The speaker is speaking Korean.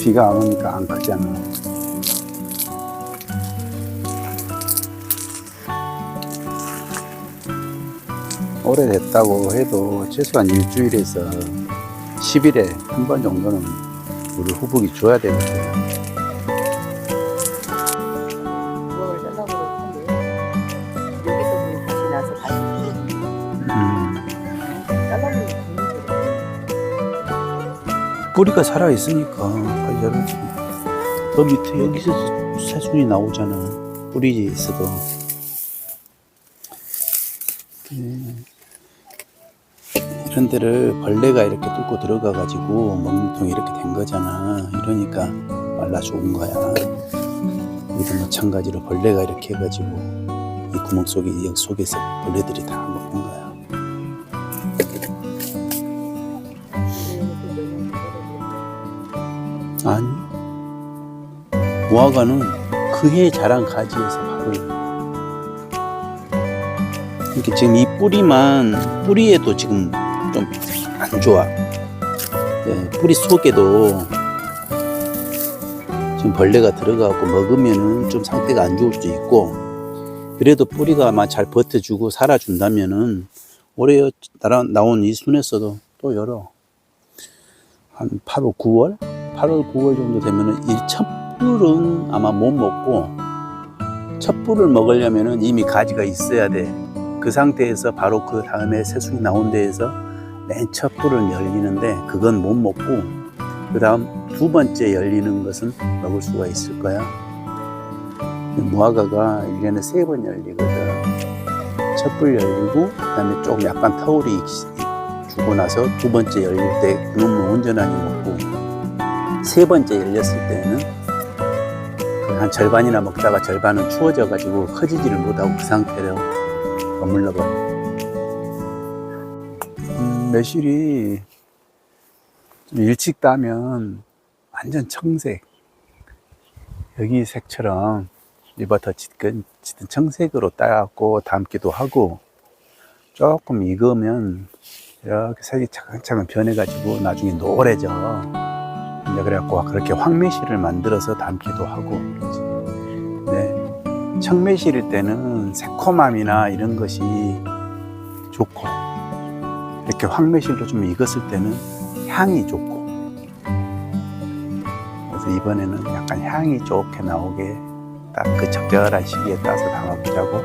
비가 안 오니까 안 크잖아. 오래됐다고 해도 최소한 일주일에서 10일에 한 번 정도는 물을 후복이 줘야. 그 뿌리가 살아 있으니까 관절하지. 더 밑에 여기서 새순이 나오잖아. 뿌리 있어도. 네. 이런 데를 벌레가 이렇게 뚫고 들어가 가지고 먹물통이 이렇게 된 거잖아. 이러니까 말라 죽은 거야. 여기도 마찬가지로 벌레가 이렇게 해가지고 이 구멍 속에 이 속에서 벌레들이 다 무화과는 그해 자란 가지에서 바로 이렇게 지금 이 뿌리만 뿌리에도 지금 좀 안 좋아. 예, 뿌리 속에도 지금 벌레가 들어가고 먹으면은 좀 상태가 안 좋을 수도 있고 그래도 뿌리가 아마 잘 버텨주고 살아준다면은 올해 나온 이 순에서도 또 열어 한 8월 9월? 8월 9월 정도 되면은 이첩 불은 아마 못 먹고 첩불을 먹으려면은 이미 가지가 있어야 돼. 그 상태에서 바로 그 다음에 새순이 나온 데에서 맨 첩불은 열리는데 그건 못 먹고 그 다음 두 번째 열리는 것은 먹을 수가 있을 거야. 무화과가 1년에 세 번 열리거든. 첩불 열리고 그 다음에 조금 약간 터울이 주고 나서 두 번째 열릴 때 그놈을 온전하게 먹고 세 번째 열렸을 때는 그 한 절반이나 먹다가 절반은 추워져 가지고 커지지를 못하고 그 상태로 머물러 버려. 음, 매실이 좀 일찍 따면 완전 청색. 여기 색처럼 리버터 짙은, 짙은 청색으로 따갖고 담기도 하고 조금 익으면 이렇게 색이 차근차근 변해가지고 나중에 노래져. 이제 그래갖고 그렇게 황매실을 만들어서 담기도 하고. 네. 청매실일 때는 새콤함이나 이런 것이 좋고 이렇게 황매실로 좀 익었을 때는 향이 좋고 그래서 이번에는 약간 향이 좋게 나오게 딱 그 적절한 시기에 따서 담아보자고